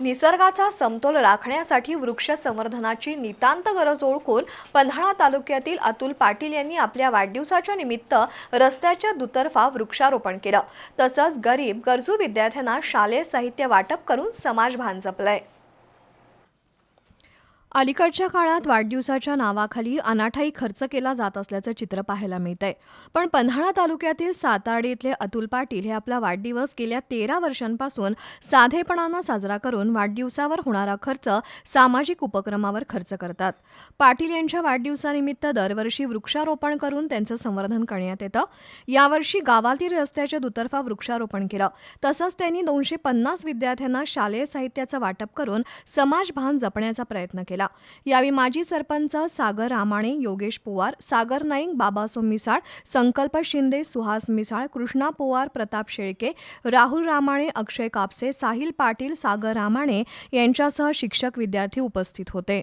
निसर्गाचा समतोल राखण्यासाठी वृक्ष संवर्धनाची नितांत गरज ओळखून पन्हाळा तालुक्यातील अतुल पाटील यांनी आपल्या वाढदिवसाच्या निमित्त रस्त्याच्या दुतर्फा वृक्षारोपण केलं. तसंच गरीब गरजू विद्यार्थ्यांना शालेय साहित्य वाटप करून समाजभान जपलंय. अलीकडच्या काळात वाढदिवसाच्या नावाखाली अनाठाई खर्च केला जात असल्याचं चित्र पाहायला मिळतंय. पण पन्हाळा तालुक्यातील सातार्डी इथले अतुल पाटील हे आपला वाढदिवस गेल्या तेरा वर्षांपासून साधेपणानं साजरा करून वाढदिवसावर होणारा खर्च सामाजिक उपक्रमावर खर्च करतात. पाटील यांच्या वाढदिवसानिमित्त दरवर्षी वृक्षारोपण करून त्यांचं संवर्धन करण्यात येतं. यावर्षी गावातील रस्त्याच्या दुतर्फा वृक्षारोपण केलं. तसंच त्यांनी दोनशे पन्नास विद्यार्थ्यांना शालेय साहित्याचं वाटप करून समाजभान जपण्याचा प्रयत्न केला. यावेळी माजी सरपंच सागर रामाणे योगेश पोवार सागर नाईक बाबासो मिसाळ संकल्प शिंदे सुहास मिसाळ कृष्णा पोवार प्रताप शेळके राहुल रामाणे अक्षय कापसे साहिल पाटील सागर रामाणे यांच्यासह शिक्षक विद्यार्थी उपस्थित होते.